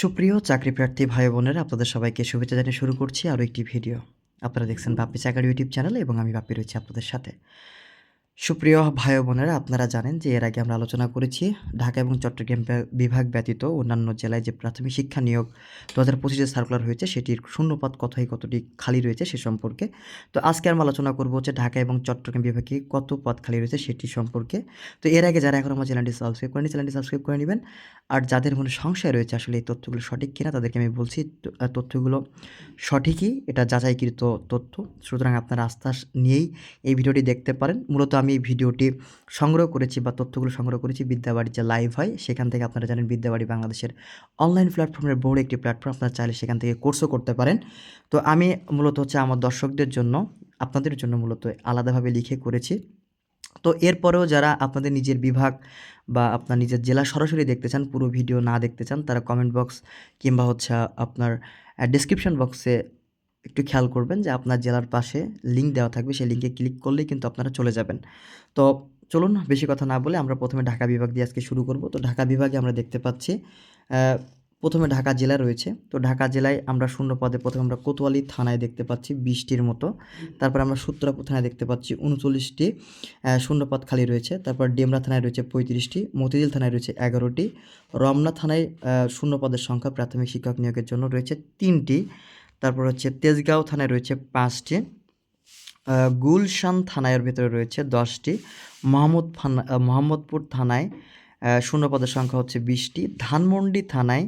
সুপ্রিয় চাকরি প্রার্থী ভাই বোনেরা, আপনাদের সবাইকে শুভেচ্ছা জানিয়ে শুরু করছি আরও একটি ভিডিও। আপনারা দেখছেন বাপ্পি চাকরি ইউটিউব চ্যানেল এবং আমি বাপ্পি রয়েছি আপনাদের সাথে। সুপ্রিয় ভাই বোনেরা, আপনারা জানেন যে এর আগে আমরা আলোচনা করেছি ঢাকা এবং চট্টগ্রাম বিভাগ- ব্যতীত অন্যান্য জেলায় যে প্রাথমিক শিক্ষা নিয়োগ দু হাজার পঁচিশে সার্কুলার হয়েছে, সেটির শূন্যপদ কতই, কতটি খালি রয়েছে সে সম্পর্কে। তো আজকে আমরা আলোচনা করব হচ্ছে ঢাকা এবং চট্টগ্রাম বিভাগে কত পদ খালি রয়েছে সেটি সম্পর্কে। তো এর আগে যারা এখন আমার চ্যানেলটি সাবস্ক্রাইব করেনি চ্যানেলটি সাবস্ক্রাইব করে নেবেন। আর যাদের মনে সংশয় রয়েছে আসলে এই তথ্যগুলো সঠিক কিনা, তাদেরকে আমি বলছি তথ্যগুলো সঠিকই, এটা যাচাইকৃত তথ্য। সুতরাং আপনারা আস্থাস নিয়েই এই ভিডিওটি দেখতে পারেন। মূলত আমি ভিডিওটি সংগ্রহ করেছি বা তথ্যগুলো সংগ্রহ করেছি বিদ্যাবাড়ি যে লাইভ হয়, সেখান থেকে আপনারা জানেন বিদ্যাবাড়ি বাংলাদেশের অনলাইন প্ল্যাটফর্মের বড় একটি প্ল্যাটফর্ম আপনারা চাইলে সেখান থেকে কোর্সও করতে পারেন। তো আমি মূলত হচ্ছে আমার দর্শকদের জন্য, আপনাদের জন্য মূলত আলাদাভাবে লিখে করেছি। তো এরপরেও যারা আপনাদের নিজের বিভাগ বা আপনার নিজের জেলা সরাসরি দেখতে চান, পুরো ভিডিও না দেখতে চান, তারা কমেন্ট বক্স কিংবা হচ্ছে আপনার ডিসক্রিপশন বক্সে একটু খেয়াল করবেন যে আপনার জেলার পাশে লিঙ্ক দেওয়া থাকবে। সেই লিঙ্কে ক্লিক করলেই কিন্তু আপনারা চলে যাবেন। তো চলুন বেশি কথা না বলে আমরা প্রথমে ঢাকা বিভাগ দিয়ে আজকে শুরু করব। তো ঢাকা বিভাগে আমরা দেখতে পাচ্ছি প্রথমে ঢাকা জেলা রয়েছে। তো ঢাকা জেলায় আমরা শূন্য পদে প্রথমে আমরা কোতোয়ালি থানায় দেখতে পাচ্ছি বিশটির মতো। তারপর আমরা সূত্রাপুর থানায় দেখতে পাচ্ছি উনচল্লিশটি শূন্যপদ খালি রয়েছে। তারপর ডেমরা থানায় রয়েছে পঁয়ত্রিশটি, মতিঝিল থানায় রয়েছে এগারোটি। রমনা থানায় শূন্যপদের সংখ্যা প্রাথমিক শিক্ষক নিয়োগের জন্য রয়েছে তিনটি। তারপর হচ্ছে তেজগাঁও থানায় রয়েছে পাঁচটি গুলশান থানার ভেতরে রয়েছে দশটি মোহাম্মদ মোহাম্মদপুর থানায় শূন্যপদের সংখ্যা হচ্ছে বিশটি ধানমন্ডি থানায়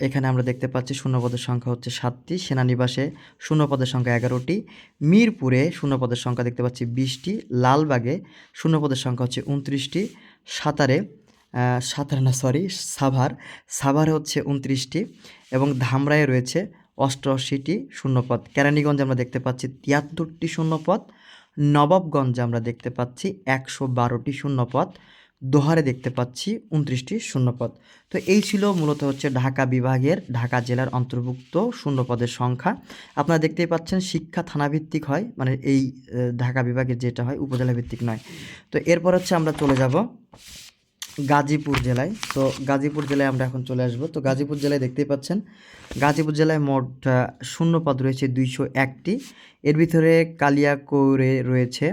এখানে আমরা দেখতে পাচ্ছি শূন্যপদের সংখ্যা হচ্ছে সাতটি সেনানিবাসে শূন্যপদের সংখ্যা এগারোটি মিরপুরে শূন্যপদের সংখ্যা দেখতে পাচ্ছি বিশটি লালবাগে শূন্যপদের সংখ্যা হচ্ছে উনত্রিশটি সাতারে আহ, না সরি সাভার সাভারে হচ্ছে উনত্রিশটি এবং ধামরায় রয়েছে অষ্টআশিটি শূন্যপদ। কেরানীগঞ্জে আমরা দেখতে পাচ্ছি তিয়াত্তরটি শূন্যপদ, নবাবগঞ্জে আমরা দেখতে পাচ্ছি একশো বারোটি শূন্যপদ, দোহারে দেখতে পাচ্ছি উনত্রিশটি শূন্যপদ। তো এই ছিল মূলত হচ্ছে ঢাকা বিভাগের, ঢাকা জেলার অন্তর্ভুক্ত শূন্যপদের সংখ্যা। আপনারা দেখতেই পাচ্ছেন শিক্ষা থানাভিত্তিক হয় মানে এই ঢাকা বিভাগের যেটা হয় উপজেলা ভিত্তিক নয়। তো এরপর হচ্ছে আমরা চলে যাব গাজীপুর জেলায়। তো গাজীপুর জেলায় আমরা এখন চলে আসব। তো গাজীপুর জেলায় দেখতেই পাচ্ছেন, গাজীপুর জেলায় মোট শূন্যপদ রয়েছে দুইশো একটি। এর ভিতরে কালিয়াকৌরে রয়েছে,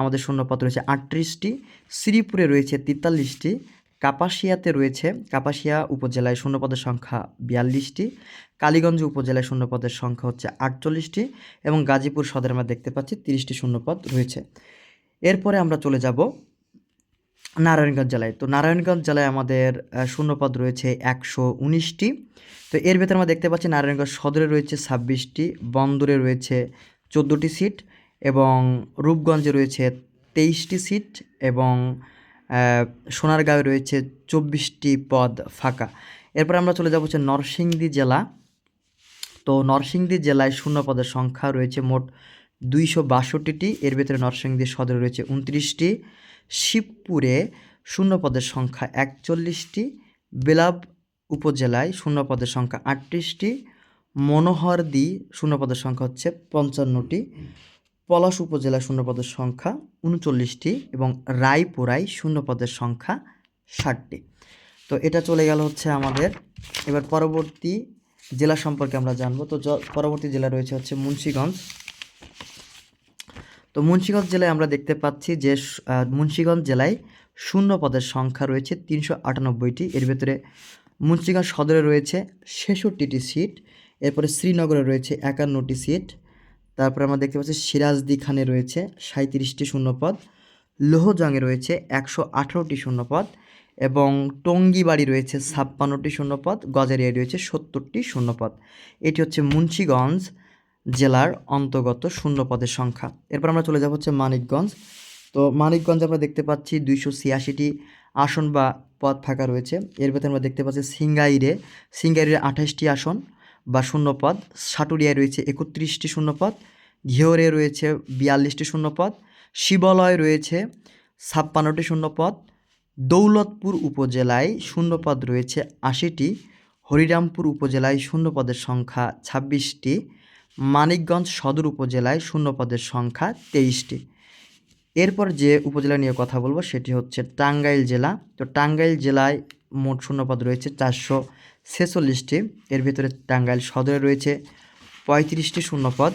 আমাদের শূন্যপদ রয়েছে আটত্রিশটি। শ্রীপুরে রয়েছে তেতাল্লিশটি। কাপাসিয়াতে রয়েছে, কাপাসিয়া উপজেলায় শূন্যপদের সংখ্যা বিয়াল্লিশটি। কালীগঞ্জ উপজেলায় শূন্যপদের সংখ্যা হচ্ছে আটচল্লিশটি। এবং গাজীপুর সদরে আমরা দেখতে পাচ্ছি তিরিশটি শূন্যপদ রয়েছে। এরপরে আমরা চলে যাব নারায়ণগঞ্জ জেলায়। তো নারায়ণগঞ্জ জেলায় আমাদের শূন্যপদ রয়েছে একশো উনিশটি। তো এর ভেতরে আমরা দেখতে পাচ্ছি নারায়ণগঞ্জ সদরে রয়েছে ছাব্বিশটি বন্দরে রয়েছে চোদ্দোটি সিট এবং রূপগঞ্জে রয়েছে তেইশটি সিট এবং আহ, সোনারগাঁয়ে রয়েছে চব্বিশটি পদ ফাঁকা। এরপর আমরা চলে যাব হচ্ছে নরসিংদী জেলা। তো নরসিংদী জেলায় শূন্য পদের সংখ্যা রয়েছে মোট দুইশো বাষট্টিটি এর ভেতরে নরসিংদী সদরে রয়েছে উনত্রিশটি। শিবপুরে শূন্য পদের সংখ্যা একচল্লিশটি, বেলাব উপজেলায় শূন্য পদের সংখ্যা আটত্রিশটি, মনোহরদি শূন্য পদের সংখ্যা হচ্ছে পঞ্চান্নটি, পলাশ উপজেলায় শূন্য পদের সংখ্যা উনচল্লিশটি এবং রায়পুরায় শূন্য পদের সংখ্যা ষাটটি। তো এটা চলে গেল হচ্ছে আমাদের। এবার পরবর্তী জেলা সম্পর্কে আমরা জানব। তো পরবর্তী জেলা রয়েছে হচ্ছে মুন্সিগঞ্জ। তো মুন্সিগঞ্জ জেলায় আমরা দেখতে পাচ্ছি যে মুন্সিগঞ্জ জেলায় শূন্য পদের সংখ্যা রয়েছে তিনশো আটানব্বইটি। এর ভেতরে মুন্সিগঞ্জ সদরে রয়েছে ছেষট্টিটি সিট, এরপরে শ্রীনগরে রয়েছে একান্নটি সিট, তারপরে আমরা দেখতে পাচ্ছি সিরাজদি খানে রয়েছে সাঁত্রিশটি শূন্যপদ লোহজংয়ে রয়েছে একশো আঠারোটি শূন্যপদ এবং টঙ্গিবাড়ি রয়েছে ছাপ্পান্নটি শূন্যপদ গজারিয়ায় রয়েছে সত্তরটি শূন্যপদ এটি হচ্ছে মুন্সিগঞ্জ জেলার অন্তর্গত শূন্যপদের সংখ্যা। এরপর আমরা চলে যাব হচ্ছে মানিকগঞ্জ। তো মানিকগঞ্জ আমরা দেখতে পাচ্ছি দুইশো ছিয়াশিটি আসন বা পদ ফাঁকা রয়েছে। এর ভেতরে আমরা দেখতে পাচ্ছি সিঙ্গাইরে। সিঙ্গাইরে আঠাশটি আসন বা শূন্যপদ সাটুরিয়ায় রয়েছে একত্রিশটি শূন্যপদ ঘিওরে রয়েছে বিয়াল্লিশটি শূন্যপদ শিবলয় রয়েছে ছাপ্পান্নটি শূন্যপদ দৌলতপুর উপজেলায় শূন্যপদ রয়েছে আশিটি। হরিরামপুর উপজেলায় শূন্যপদের সংখ্যা ছাব্বিশটি। মানিকগঞ্জ সদর উপজেলায় শূন্যপদের সংখ্যা তেইশটি। এরপর যে উপজেলা নিয়ে কথা বলব সেটি হচ্ছে টাঙ্গাইল জেলা। তো টাঙ্গাইল জেলায় মোট শূন্যপদ রয়েছে চারশো ছেচল্লিশটি। এর ভিতরে টাঙ্গাইল সদরে রয়েছে পঁয়ত্রিশটি শূন্যপদ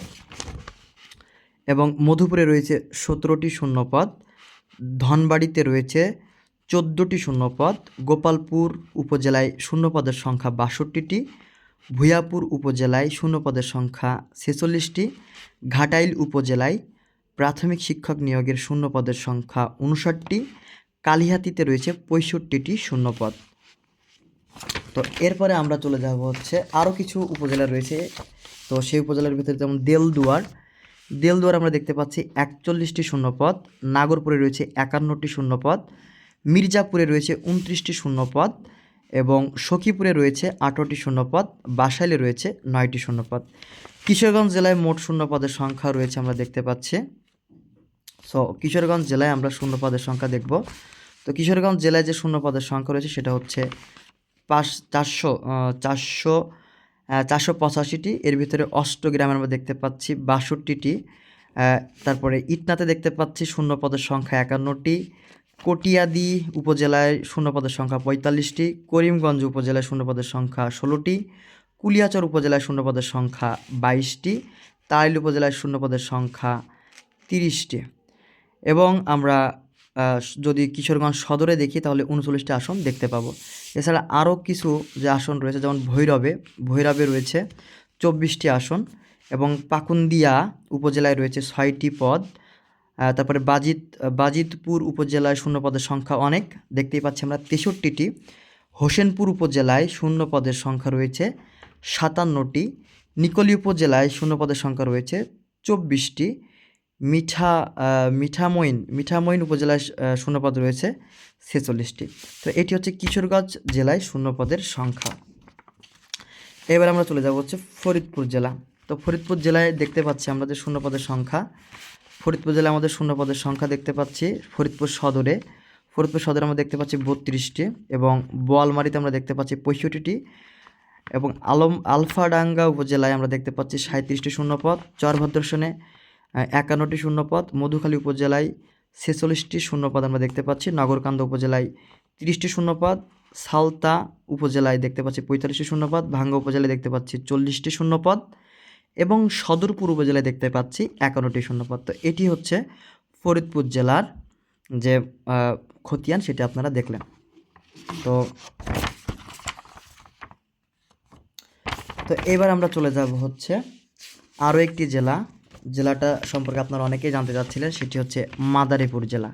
এবং মধুপুরে রয়েছে সতেরোটি শূন্যপদ। ধনবাড়িতে রয়েছে চোদ্দোটি শূন্যপদ। গোপালপুর উপজেলায় শূন্যপদের সংখ্যা বাষট্টিটি। ভূয়াপুর উপজেলায় শূন্যপদের সংখ্যা ছেচল্লিশটি। ঘাটাইল উপজেলায় প্রাথমিক শিক্ষক নিয়োগের শূন্যপদের সংখ্যা উনষাটটি। কালিহাতিতে রয়েছে পঁয়ষট্টিটি শূন্যপদ তো এরপরে আমরা চলে যাব হচ্ছে আরও কিছু উপজেলা রয়েছে। তো সেই উপজেলার ভিতরে যেমন দেলদুয়ার দেলদুয়ার আমরা দেখতে পাচ্ছি একচল্লিশটি শূন্যপদ নাগরপুরে রয়েছে একান্নটি শূন্যপদ মির্জাপুরে রয়েছে উনত্রিশটি শূন্যপদ এবং সখীপুরে রয়েছে আঠারোটি শূন্যপদ, বাসাইলে রয়েছে নয়টি শূন্যপদ। কিশোরগঞ্জ জেলায় মোট শূন্যপদের সংখ্যা রয়েছে আমরা দেখতে পাচ্ছি। সো কিশোরগঞ্জ জেলায় আমরা শূন্যপদের সংখ্যা দেখব। তো কিশোরগঞ্জ জেলায় যে শূন্যপদের সংখ্যা রয়েছে সেটা হচ্ছে পাঁচ, চারশো চারশো চারশো পঁচাশিটি। এর ভিতরে অষ্টগ্রামে আমরা দেখতে পাচ্ছি বাষট্টিটি। তারপরে ইটনাতে দেখতে পাচ্ছি শূন্যপদের সংখ্যা একান্নটি। কটিয়াদি উপজেলায় শূন্যপদের সংখ্যা পঁয়তাল্লিশটি, করিমগঞ্জ উপজেলায় শূন্যপদের সংখ্যা ষোলোটি, কুলিয়াচর উপজেলায় শূন্যপদের সংখ্যা বাইশটি, তাইল উপজেলায় শূন্যপদের সংখ্যা তিরিশটি। এবং আমরা যদি কিশোরগঞ্জ সদরে দেখি, তাহলে উনচল্লিশটি আসন দেখতে পাবো। এছাড়া আরও কিছু যে আসন রয়েছে, যেমন ভৈরবে ভৈরবে রয়েছে চব্বিশটি আসন এবং পাকুন্দিয়া উপজেলায় রয়েছে ছয়টি পদ। তারপরে বাজিত, বাজিতপুর উপজেলায় শূন্য পদের সংখ্যা অনেক। দেখতেই পাচ্ছি আমরা তেষট্টিটি। হোসেনপুর উপজেলায় শূন্য পদের সংখ্যা রয়েছে সাতান্নটি। নিকলি উপজেলায় শূন্য পদের সংখ্যা রয়েছে চব্বিশটি। মিঠা মিঠামইন মিঠামইন উপজেলায় শূন্যপদ রয়েছে ছেচল্লিশটি। তো এটি হচ্ছে কিশোরগঞ্জ জেলায় শূন্যপদের সংখ্যা। এবার আমরা চলে যাব হচ্ছে ফরিদপুর জেলা। তো ফরিদপুর জেলায় দেখতে পাচ্ছি আমরা যে শূন্যপদের সংখ্যা ফরিদপুর জেলায় আমাদের শূন্যপদের সংখ্যা দেখতে পাচ্ছি, ফরিদপুর সদরে। ফরিদপুর সদরে আমরা দেখতে পাচ্ছি বত্রিশটি এবং বোয়ালমারিতে আমরা দেখতে পাচ্ছি পঁয়ষট্টিটি এবং আলম আলফাডাঙ্গা উপজেলায় আমরা দেখতে পাচ্ছি সাঁত্রিশটি শূন্যপদ চরভদ্রসনে একান্নটি শূন্যপদ, মধুখালী উপজেলায় ছেচল্লিশটি শূন্যপদ আমরা দেখতে পাচ্ছি, নগরকান্দা উপজেলায় তিরিশটি শূন্যপদ, সালতা উপজেলায় দেখতে পাচ্ছি পঁয়তাল্লিশটি শূন্যপদ, ভাঙ্গা উপজেলায় দেখতে পাচ্ছি চল্লিশটি শূন্যপদ। এবং সদর পূর্ব জেলায় দেখতে পাচ্ছি একান্নটি শূন্যপদ তো এটি হচ্ছে ফরিদপুর জেলার যে খতিয়ান, সেটি আপনারা দেখলেন। তো তো এবার আমরা চলে যাব হচ্ছে আরও একটি জেলা। জেলাটা সম্পর্কে আপনারা অনেকেই জানতে চাচ্ছিলেন, সেটি হচ্ছে মাদারীপুর জেলা।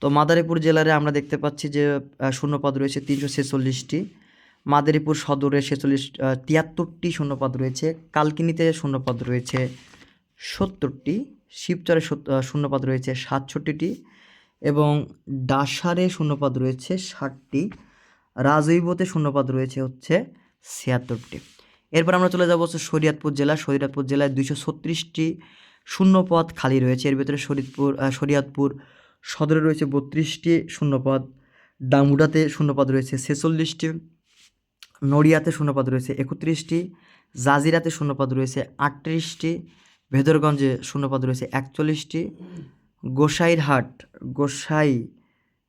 তো মাদারীপুর জেলারে আমরা দেখতে পাচ্ছি যে শূন্যপদ রয়েছে তিনশো ছেচল্লিশটি। মাদারীপুর সদরে ছেচল্লিশ তিয়াত্তরটি শূন্যপদ রয়েছে, কালকিনিতে শূন্যপদ রয়েছে সত্তরটি, শিবচরে শূন্যপদ রয়েছে সাতষট্টিটি এবং ডাসারে শূন্যপদ রয়েছে ষাটটি, রাজৈবতে শূন্যপদ রয়েছে হচ্ছে ছিয়াত্তরটি। এরপর আমরা চলে যাব হচ্ছে শরিয়াতপুর জেলা, শরীয়তপুর জেলায় দুইশো ছত্রিশটি শূন্যপদ খালি রয়েছে, এর ভিতরে শরীদপুর শরিয়াতপুর সদরে রয়েছে বত্রিশটি শূন্যপদ ডামুডাতে শূন্যপদ রয়েছে ছেচল্লিশটি নড়িয়াতে শূন্যপদ রয়েছে একত্রিশটি, জাজিরাতে শূন্যপদ রয়েছে আটত্রিশটি, ভেদরগঞ্জে শূন্যপদ রয়েছে একচল্লিশটি, গোসাইরহাট, গোসাই,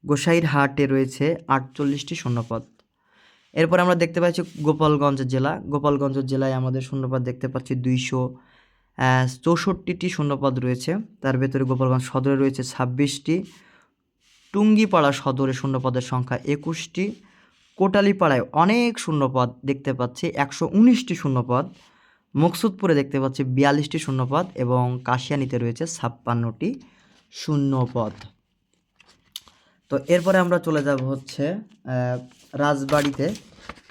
গোসাইরহাটে রয়েছে আটচল্লিশটি শূন্যপদ। এরপর আমরা দেখতে পাচ্ছি গোপালগঞ্জ জেলা। গোপালগঞ্জ জেলায় আমাদের শূন্যপদ দেখতে পাচ্ছি দুইশো চৌষট্টিটি শূন্যপদ রয়েছে। তার ভেতরে গোপালগঞ্জ সদরে রয়েছে ছাব্বিশটি, টুঙ্গিপাড়া সদরে শূন্যপদের সংখ্যা একুশটি কোটালীপাড়ায় অনেক শূন্যপদ দেখতে পাচ্ছি, একশো উনিশটি শূন্যপদ। মুকসুদপুরে দেখতে পাচ্ছি বিয়াল্লিশটি শূন্যপদ এবং কাশিয়ানিতে রয়েছে ছাপ্পান্নটি শূন্যপদ। তো এরপরে আমরা চলে যাব হচ্ছে রাজবাড়িতে।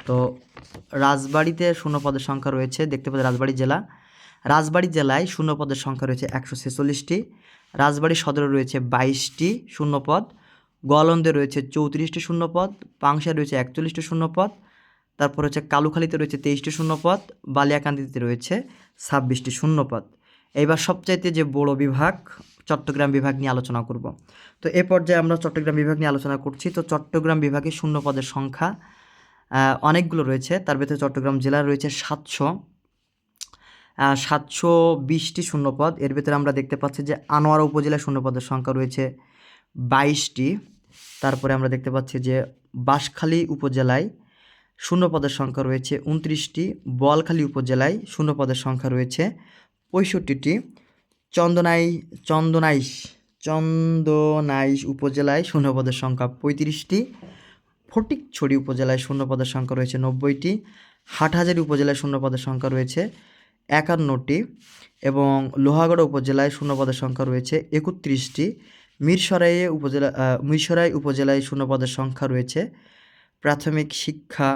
তো রাজবাড়িতে শূন্যপদের সংখ্যা রয়েছে, দেখতে পাচ্ছি রাজবাড়ি জেলা। রাজবাড়ি জেলায় শূন্যপদের সংখ্যা রয়েছে একশো ছেচল্লিশটি। রাজবাড়ি সদরে রয়েছে বাইশটি শূন্যপদ। গোয়ালন্দে রয়েছে চৌত্রিশটি শূন্যপদ, পাংশায় রয়েছে একচল্লিশটি শূন্যপদ, তারপর হচ্ছে কালুখালীতে রয়েছে তেইশটি শূন্যপদ, বালিয়াকান্দিতে রয়েছে ছাব্বিশটি শূন্যপদ। এইবার সবচাইতে যে বড় বিভাগ, চট্টগ্রাম বিভাগ নিয়ে আলোচনা করব। তো এ পর্যায়ে আমরা চট্টগ্রাম বিভাগ নিয়ে আলোচনা করছি। তো চট্টগ্রাম বিভাগে শূন্যপদের সংখ্যা অনেকগুলো রয়েছে। তার ভেতরে চট্টগ্রাম জেলার রয়েছে সাতশো সাতশো বিশটি শূন্যপদ। এর ভিতরে আমরা দেখতে পাচ্ছি যে আনোয়ারা উপজেলায় শূন্যপদের সংখ্যা রয়েছে বাইশটি। তারপরে আমরা দেখতে পাচ্ছি যে বাঁশখালী উপজেলায় শূন্যপদের সংখ্যা রয়েছে উনত্রিশটি, বোয়ালখালী উপজেলায় শূন্যপদের সংখ্যা রয়েছে পঁয়ষট্টিটি। চন্দনাই, চন্দনাইশ চন্দনাইশ উপজেলায় শূন্যপদের সংখ্যা পঁয়ত্রিশটি। ফটিকছড়ি উপজেলায় শূন্যপদের সংখ্যা রয়েছে নব্বইটি। হাটহাজারী উপজেলায় শূন্যপদের সংখ্যা রয়েছে একান্নটি এবং লোহাগড়া উপজেলায় শূন্যপদের সংখ্যা রয়েছে একত্রিশটি। মিরসরাইয়ে উপজেলা মিরসরাই উপজেলায় শূন্যপদের সংখ্যা রয়েছে। প্রাথমিক শিক্ষা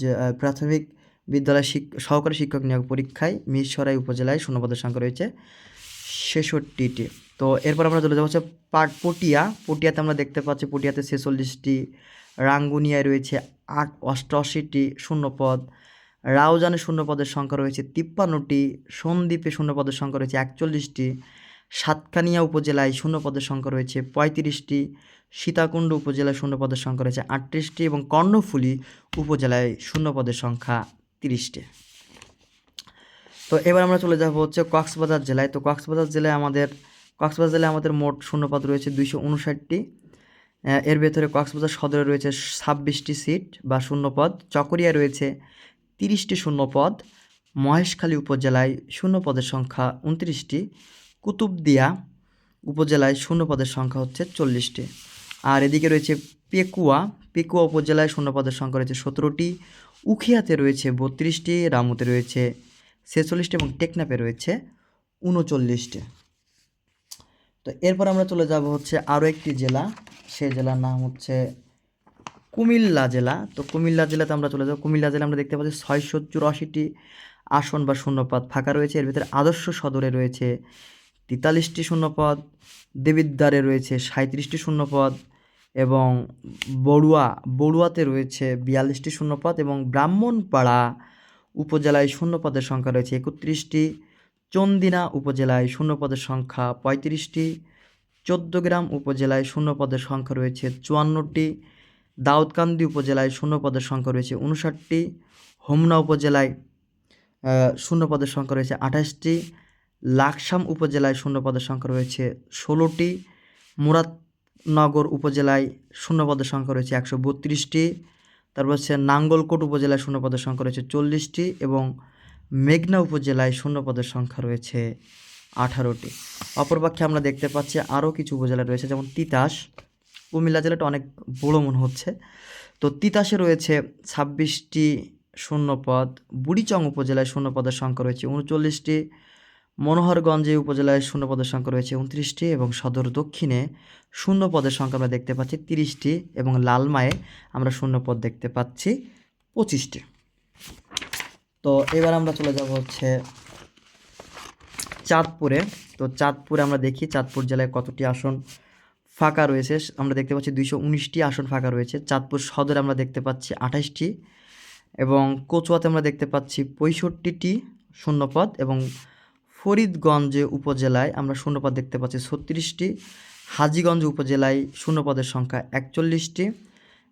যে প্রাথমিক বিদ্যালয় সহকারী শিক্ষক নিয়োগ পরীক্ষায় মিরসরাই উপজেলায় শূন্যপদের সংখ্যা রয়েছে ছেষট্টিটি। তো এরপর আমরা চলে যাব হচ্ছে পাট পটিয়া। পটিয়াতে আমরা দেখতে পাচ্ছি, পটিয়াতে ছেচল্লিশটি, রাঙ্গুনিয়ায় রয়েছে আট, অষ্টআশিটি শূন্যপদ, রাউজানে শূন্যপদের সংখ্যা রয়েছে তিপ্পান্নটি, সন্দ্বীপে শূন্যপদের সংখ্যা রয়েছে একচল্লিশটি সাতকানিয়া উপজেলায় শূন্যপদের সংখ্যা রয়েছে পঁয়ত্রিশটি, সীতাকুণ্ড উপজেলায় শূন্যপদের সংখ্যা রয়েছে আটত্রিশটি এবং কর্ণফুলী উপজেলায় শূন্যপদের সংখ্যা তিরিশটি। তো এবার আমরা চলে যাব হচ্ছে কক্সবাজার জেলায়। তো কক্সবাজার জেলায় আমাদের, কক্সবাজার জেলায় আমাদের মোট শূন্যপদ রয়েছে দুইশো উনষাটটি। এর ভেতরে কক্সবাজার সদরে রয়েছে ছাব্বিশটি সিট বা শূন্যপদ চকরিয়া রয়েছে তিরিশটি শূন্যপদ, মহেশখালী উপজেলায় শূন্যপদের সংখ্যা উনত্রিশটি। কুতুবদিয়া উপজেলায় শূন্যপদের সংখ্যা হচ্ছে চল্লিশটি। আর এদিকে রয়েছে পেকুয়া। পেকুয়া উপজেলায় শূন্যপদের সংখ্যা রয়েছে সতেরোটি। উখিয়াতে রয়েছে বত্রিশটি, রামুতে রয়েছে ছেচল্লিশটি এবং টেকনাপে রয়েছে উনচল্লিশটি। তো এরপর আমরা চলে যাব হচ্ছে আরও একটি জেলা। সেই জেলার নাম হচ্ছে কুমিল্লা জেলা। তো কুমিল্লা জেলাতে আমরা চলে যাব। কুমিল্লা জেলা আমরা দেখতে পাচ্ছি ছয়শো চুরাশিটি আসন বা শূন্যপদ ফাঁকা রয়েছে। এর ভিতরে আদর্শ সদরে রয়েছে তেতাল্লিশটি শূন্যপদ, দেবিদ্বারে রয়েছে সাঁত্রিশটি শূন্যপদ এবং বড়ুয়া, বড়ুয়াতে রয়েছে বিয়াল্লিশটি শূন্যপদ এবং ব্রাহ্মণপাড়া উপজেলায় শূন্যপদের সংখ্যা রয়েছে একত্রিশটি, চন্দিনা উপজেলায় শূন্যপদের সংখ্যা পঁয়ত্রিশটি, চোদ্দগ্রাম উপজেলায় শূন্যপদের সংখ্যা রয়েছে চুয়ান্নটি, দাউদকান্দি উপজেলায় শূন্যপদের সংখ্যা রয়েছে উনষাটটি হোমনা উপজেলায় শূন্যপদের সংখ্যা রয়েছে আঠাশটি লাকসাম উপজেলায় শূন্যপদের সংখ্যা রয়েছে ষোলোটি। মুরাদনগর উপজেলায় শূন্যপদের সংখ্যা রয়েছে একশো বত্রিশটি। তারপর হচ্ছে নাঙ্গলকোট উপজেলায় শূন্যপদের সংখ্যা রয়েছে চল্লিশটি এবং মেঘনা উপজেলায় শূন্যপদের সংখ্যা রয়েছে আঠারোটি। অপরপক্ষে আমরা দেখতে পাচ্ছি আরও কিছু উপজেলা রয়েছে যেমন তিতাস। কুমিল্লা জেলাটা অনেক বড় মনে হচ্ছে। তো তিতাসে রয়েছে ছাব্বিশটি শূন্যপদ বুড়িচং উপজেলায় শূন্যপদের সংখ্যা রয়েছে উনচল্লিশটি। মনোহরগঞ্জে উপজেলায় শূন্যপদের সংখ্যা রয়েছে উনত্রিশটি এবং সদর দক্ষিণে শূন্যপদের সংখ্যা আমরা দেখতে পাচ্ছি তিরিশটি এবং লালমায়ে আমরা শূন্যপদ দেখতে পাচ্ছি পঁচিশটি। তো এবার আমরা চলে যাব হচ্ছে চাঁদপুরে। তো চাঁদপুরে আমরা দেখি চাঁদপুর জেলায় কতটি আসন ফাঁকা রয়েছে। আমরা দেখতে পাচ্ছি দুইশো উনিশটি আসন ফাঁকা রয়েছে। চাঁদপুর সদরে আমরা দেখতে পাচ্ছি আঠাশটি এবং কচুয়াতে আমরা দেখতে পাচ্ছি পঁয়ষট্টিটি শূন্যপদ এবং ফরিদগঞ্জ উপজেলায় আমরা শূন্যপদ দেখতে পাচ্ছি ছত্রিশটি, হাজীগঞ্জ উপজেলায় শূন্যপদের সংখ্যা একচল্লিশটি।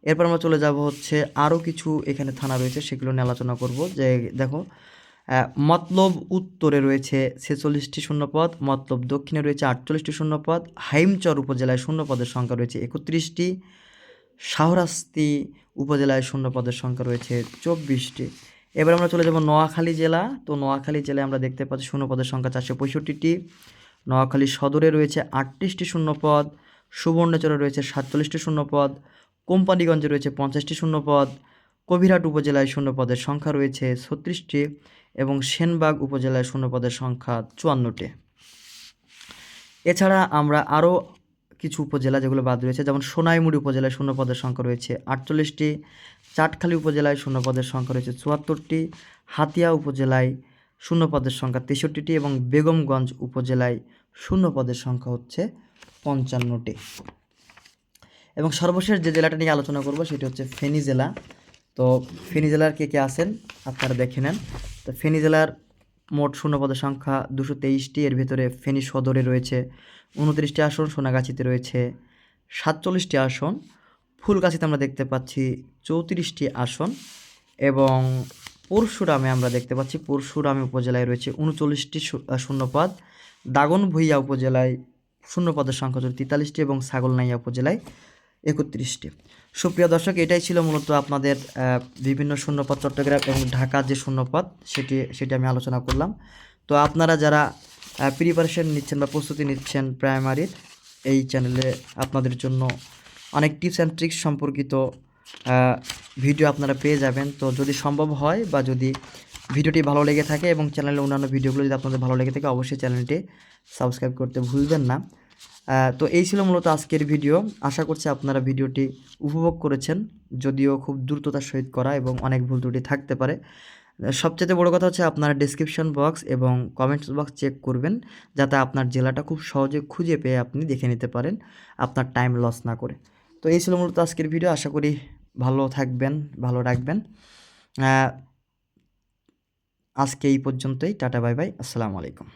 এরপর আমরা চলে যাব হচ্ছে আরও কিছু এখানে থানা রয়েছে, সেগুলো নিয়ে আলোচনা করব। যে দেখো মতলব উত্তরে রয়েছে ছেচল্লিশটি শূন্যপদ, মতলব দক্ষিণে রয়েছে আটচল্লিশটি শূন্যপদ, হাইমচর উপজেলায় শূন্যপদের সংখ্যা রয়েছে একত্রিশটি, শাহরাস্তি উপজেলায় শূন্যপদের সংখ্যা রয়েছে চব্বিশটি। এবার আমরা চলে যাব নোয়াখালী জেলা। তো নোয়াখালী জেলায় আমরা দেখতে পাচ্ছি শূন্যপদের সংখ্যা চারশো পঁয়ষট্টিটি। নোয়াখালী সদরে রয়েছে আটত্রিশটি শূন্যপদ, সুবর্ণচরে রয়েছে সাতচল্লিশটি শূন্যপদ, কোম্পানিগঞ্জে রয়েছে পঞ্চাশটি শূন্যপদ, কবিরহাট উপজেলায় শূন্যপদের সংখ্যা রয়েছে ছত্রিশটি এবং সেনবাগ উপজেলায় শূন্যপদের সংখ্যা চুয়ান্নটি। এছাড়া আমরা আরও কিছু উপজেলা যেগুলো বাদ রয়েছে, যেমন সোনাইমুড়ি উপজেলায় শূন্যপদের সংখ্যা রয়েছে আটচল্লিশটি, চাটখালী উপজেলায় শূন্যপদের সংখ্যা রয়েছে চুয়াত্তরটি, হাতিয়া উপজেলায় শূন্যপদের সংখ্যা তেষট্টিটি এবং বেগমগঞ্জ উপজেলায় শূন্যপদের সংখ্যা হচ্ছে পঞ্চান্নটি। এবং সর্বশেষ যে জেলাটা নিয়ে আলোচনা করব সেটি হচ্ছে ফেনী জেলা। তো ফেনী জেলার কে কে আছেন আপনারা দেখে নেন। তো ফেনী জেলার মোট শূন্যপদের সংখ্যা দুশো তেইশটি। এর ভিতরে ফেনী সদরে রয়েছে উনত্রিশটি আসন, সোনাগাছিতে রয়েছে সাতচল্লিশটি আসন। ফুলগাছিতে আমরা দেখতে পাচ্ছি চৌত্রিশটি আসন এবং পরশুরামে আমরা দেখতে পাচ্ছি, পরশুরামে উপজেলায় রয়েছে উনচল্লিশটি শূন্যপদ। দাগনভূঞা উপজেলায় শূন্যপদের সংখ্যা হচ্ছে তেতাল্লিশটি এবং ছাগলনাইয়া উপজেলায় একত্রিশটি। সুপ্রিয় দর্শক, এটাই ছিল মূলত আপনাদের বিভিন্ন শূন্যপদ চট্টগ্রাম এবং ঢাকার যে শূন্যপদ, সেটি সেটি আমি আলোচনা করলাম। তো আপনারা যারা প্রিপারেশন নিচ্ছেন বা প্রস্তুতি নিচ্ছেন প্রাইমারির এই চ্যানেলে আপনাদের জন্য অনেক টিপস অ্যান্ড ট্রিক্স সম্পর্কিত ভিডিও আপনারা পেয়ে যাবেন। তো যদি সম্ভব হয় বা যদি ভিডিওটি ভালো লেগে থাকে এবং চ্যানেলের অন্যান্য ভিডিওগুলো যদি আপনাদের ভালো লেগে থাকে, অবশ্যই চ্যানেলটি সাবস্ক্রাইব করতে ভুলবেন না। তো এই ছিল মূলত আজকের ভিডিও। আশা করছি আপনারা ভিডিওটি উপভোগ করেছেন, যদিও খুব দ্রুততার সহিত করা এবং অনেক ভুল ত্রুটি থাকতে পারে। সবচেয়ে বড় কথা হচ্ছে আপনারা ডিসক্রিপশন বক্স এবং কমেন্টস বক্স চেক করবেন, যাতে আপনার জেলাটা খুব সহজে খুঁজে পেয়ে আপনি দেখে নিতে পারেন আপনার টাইম লস না করে। তো এই ছিল মূলত আজকের ভিডিও। আশা করি ভালো থাকবেন, ভালো রাখবেন। আজকে এই পর্যন্তই। Tata, bye bye. আসসালামু আলাইকুম।